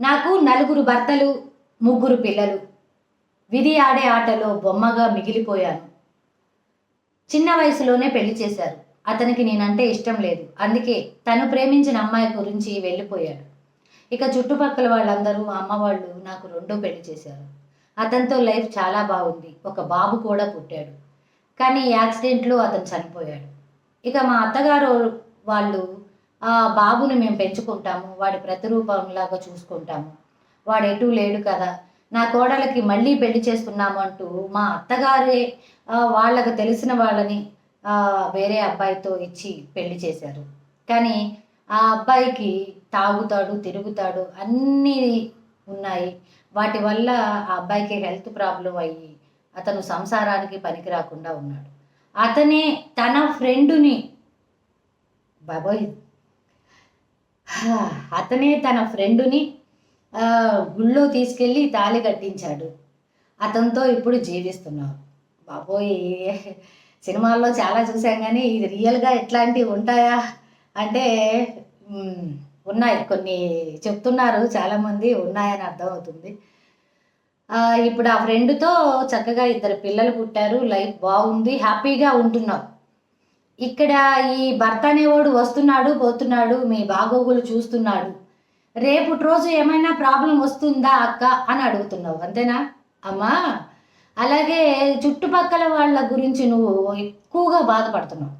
నాకు నలుగురు భర్తలు ముగ్గురు పిల్లలు. విధి ఆడే ఆటలో బొమ్మగా మిగిలిపోయాను. చిన్న వయసులోనే పెళ్ళి చేశారు. అతనికి నేనంటే ఇష్టం లేదు. అందుకే తను ప్రేమించిన అమ్మాయి గురించి వెళ్ళిపోయాడు. ఇక చుట్టుపక్కల వాళ్ళందరూ అమ్మ వాళ్ళు నాకు రెండో పెళ్ళి చేశారు. అతనితో లైఫ్ చాలా బాగుంది. ఒక బాబు కూడా పుట్టాడు. కానీ యాక్సిడెంట్లో అతను చనిపోయాడు. ఇక మా అత్తగారు వాళ్ళు బాబుని మేము పెంచుకుంటాము వాడి ప్రతిరూపంలాగా చూసుకుంటాము. వాడు ఎటు లేడు కదా. నా కోడలకి మళ్ళీ పెళ్ళి చేస్తున్నాము అంటూ మా అత్తగారే వాళ్ళకు తెలిసిన వాళ్ళని వేరే అబ్బాయితో ఇచ్చి పెళ్ళి చేశారు. కానీ ఆ అబ్బాయికి తాగుతాడు తిరుగుతాడు అన్నీ ఉన్నాయి. వాటి వల్ల ఆ అబ్బాయికి హెల్త్ ప్రాబ్లం అయ్యి అతను సంసారానికి పనికి రాకుండా ఉన్నాడు. అతనే తన ఫ్రెండుని బాబోయ్ అతనే తన ఫ్రెండుని గుళ్ళో తీసుకెళ్ళి తాళి కట్టించాడు. అతనితో ఇప్పుడు జీవిస్తున్నావు బాబోయ్ సినిమాల్లో చాలా చూసాం కానీ ఇది రియల్గా ఎట్లాంటివి ఉంటాయా అంటే ఉన్నాయి. కొన్ని చెప్తున్నారు చాలామంది ఉన్నాయని అర్థమవుతుంది. ఇప్పుడు ఆ ఫ్రెండ్తో చక్కగా ఇద్దరు పిల్లలు పుట్టారు. లైఫ్ బాగుంది హ్యాపీగా ఉంటున్నావు ఇక్కడ ఈ భర్త అనేవాడు వస్తున్నాడు పోతున్నాడు మీ బాగోగులు చూస్తున్నాడు. రేపు రోజు ఏమైనా ప్రాబ్లం వస్తుందా అక్క అని అడుగుతున్నావు అంతేనా? అమ్మా అలాగే చుట్టుపక్కల వాళ్ళ గురించి నువ్వు ఎక్కువగా బాధపడుతున్నావు.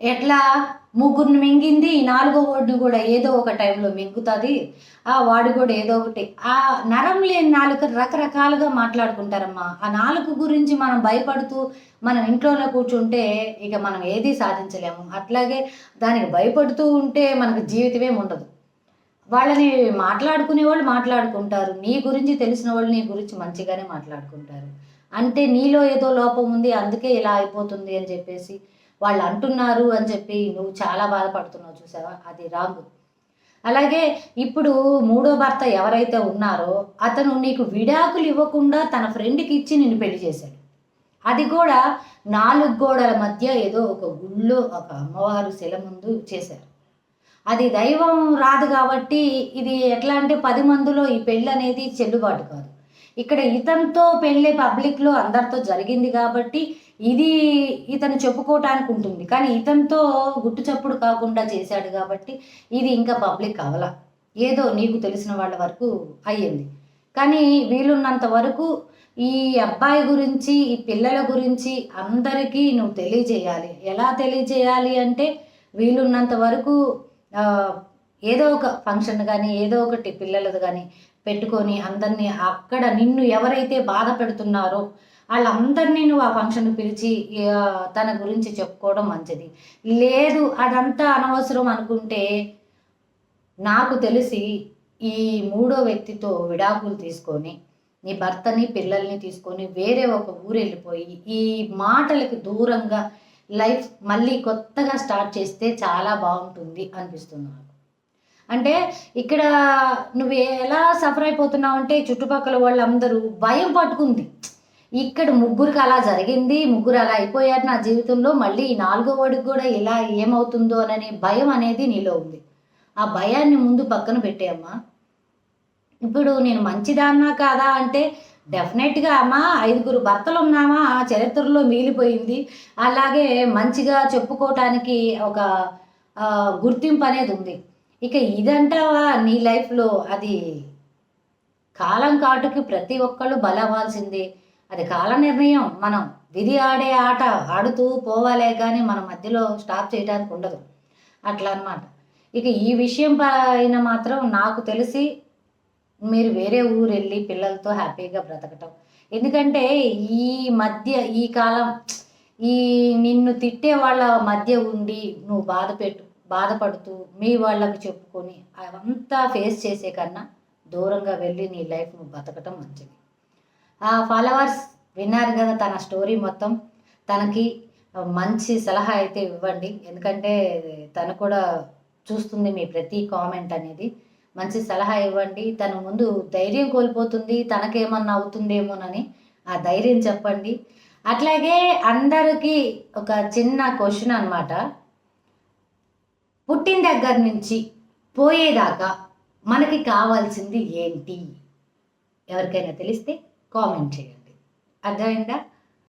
ఎట్లా? ముగ్గురిని మింగింది ఈ నాలుగో వాడిని కూడా ఏదో ఒక టైంలో మింగుతుంది. ఆ వాడు కూడా ఏదో ఒకటి. ఆ నరం లేని నాలుక రకరకాలుగా మాట్లాడుకుంటారమ్మా. ఆ నాలుగు గురించి మనం భయపడుతూ మనం ఇంట్లోనే కూర్చుంటే ఇక మనం ఏది సాధించలేము. అట్లాగే దానికి భయపడుతూ ఉంటే మనకు జీవితమే ఉండదు. వాళ్ళని మాట్లాడుకునే వాళ్ళు మాట్లాడుకుంటారు. నీ గురించి తెలిసిన వాళ్ళు నీ గురించి మంచిగానే మాట్లాడుకుంటారు. అంటే నీలో ఏదో లోపం ఉంది అందుకే ఇలా అయిపోతుంది అని చెప్పేసి వాళ్ళు అంటున్నారు అని చెప్పి నువ్వు చాలా బాధపడుతున్నావు చూసావా? అది రాంగ్. అలాగే ఇప్పుడు మూడో భర్త ఎవరైతే ఉన్నారో అతను నీకు విడాకులు ఇవ్వకుండా తన ఫ్రెండ్కి ఇచ్చి నిన్ను పెళ్ళి చేశాడు. అది కూడా నాలుగు గోడల మధ్య ఏదో ఒక గుళ్ళో ఒక అమ్మవారు శిల ముందు చేశారు. అది దైవం రాదు కాబట్టి ఇది ఎట్లా అంటే పది మందిలో ఈ పెళ్ళి అనేది చెల్లుబాటు కాదు. ఇక్కడ ఇతనితో పెళ్ళి పబ్లిక్లో అందరితో జరిగింది కాబట్టి ఇది ఇతను చెప్పుకోవటానికి ఉంటుంది కానీ ఇతనితో గుట్టు చప్పుడు కాకుండా చేశాడు కాబట్టి ఇది ఇంకా పబ్లిక్ అవల ఏదో నీకు తెలిసిన వాళ్ళ వరకు అయ్యింది. కానీ వీలున్నంత వరకు ఈ అబ్బాయి గురించి ఈ పిల్లల గురించి అందరికీ నువ్వు తెలియజేయాలి. ఎలా తెలియజేయాలి అంటే వీలున్నంత వరకు ఏదో ఒక ఫంక్షన్ కానీ ఏదో ఒకటి పిల్లలది కానీ పెట్టుకొని అందరినీ అక్కడ నిన్ను ఎవరైతే బాధ పెడుతున్నారో వాళ్ళందరినీ నువ్వు ఆ ఫంక్షన్ పిలిచి తన గురించి చెప్పుకోవడం మంచిది. లేదు అదంతా అనవసరం అనుకుంటే నాకు తెలిసి ఈ మూడో వ్యక్తితో విడాకులు తీసుకొని నీ భర్తని పిల్లల్ని తీసుకొని వేరే ఒక ఊరు వెళ్ళిపోయి ఈ మాటలకు దూరంగా లైఫ్ మళ్ళీ కొత్తగా స్టార్ట్ చేస్తే చాలా బాగుంటుంది అనిపిస్తుంది నాకు. అంటే ఇక్కడ నువ్వు ఎలా సఫర్ అయిపోతున్నావు అంటే చుట్టుపక్కల వాళ్ళందరూ భయం పట్టుకుంది. ఇక్కడ ముగ్గురికి అలా జరిగింది ముగ్గురు అలా అయిపోయారు నా జీవితంలో. మళ్ళీ ఈ నాలుగో వాడికి కూడా ఇలా ఏమవుతుందో అనే భయం అనేది నీలో ఉంది. ఆ భయాన్ని ముందు పక్కన పెట్టేయమ్మా ఇప్పుడు నేను మంచిదాన్నా కాదా అంటే డెఫినెట్గా అమ్మా ఐదుగురు భర్తలు ఉన్నామా? ఆ చరిత్రలో మిగిలిపోయింది. అలాగే మంచిగా చెప్పుకోవటానికి ఒక గుర్తింపు అనేది ఉంది. ఇక ఇదంటావా నీ లైఫ్లో? అది కాలం కాటుకి ప్రతి ఒక్కళ్ళు బలవ్వాల్సిందే అది కాల నిర్ణయం మనం విధి ఆడే ఆట ఆడుతూ పోవాలే కానీ మన మధ్యలో స్టాప్ చేయడానికి ఉండదు. అట్లా అనమాట ఇక ఈ విషయం పైన మాత్రం నాకు తెలిసి మీరు వేరే ఊరు వెళ్ళి పిల్లలతో హ్యాపీగా బ్రతకటం. ఎందుకంటే ఈ మధ్య ఈ కాలం ఈ నిన్ను తిట్టే వాళ్ళ మధ్య ఉండి నువ్వు బాధ పెట్టు బాధపడుతూ మీ వాళ్ళకి చెప్పుకొని అవంతా ఫేస్ చేసే కన్నా దూరంగా వెళ్ళి నీ లైఫ్ నువ్వు బతకటం మంచిది. ఆ ఫాలోవర్స్ విన్నారు కదా తన స్టోరీ మొత్తం. తనకి మంచి సలహా అయితే ఇవ్వండి. ఎందుకంటే తను కూడా చూస్తుంది మీ ప్రతి కామెంట్ అనేది. మంచి సలహా ఇవ్వండి. తను ముందు ధైర్యం కోల్పోతుంది. తనకేమన్నా అవుతుందేమోనని ఆ ధైర్యం చెప్పండి. అట్లాగే అందరికీ ఒక చిన్న క్వశ్చన్ అనమాట పుట్టిన దగ్గర నుంచి పోయేదాకా మనకి కావాల్సింది ఏంటి? ఎవరికైనా తెలిస్తే కామెంట్ చేయండి. అర్థమైందా?